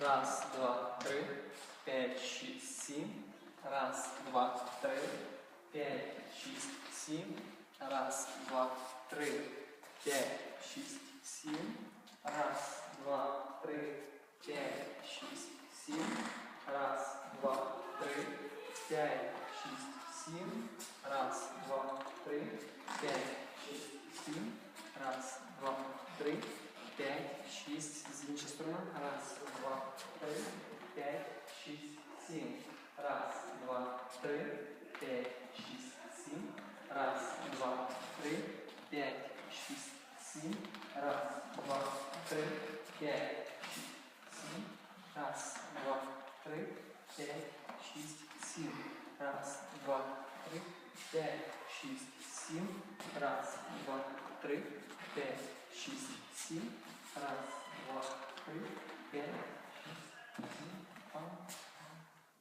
Раз, два, три, п'ять, шість, сім. Раз, два, три, п'ять, шість, сім. Раз, два, три, п'ять, шість, сім. Раз, два, три, п'ять, шість, сім. Раз, два, три, п'ять, шість, сім. Раз, два, три, п'ять, шість, сім. Раз, два, три, п'ять, шість. З іншої сторони. Раз, шість, сім. Раз, два, три, п'ять, шість, сім. Раз, два, три, п'ять, шість, сім. Раз, два, три, п'ять, шість, сім. Раз, два, три, п'ять, шість, сім. Раз, два, три, п'ять,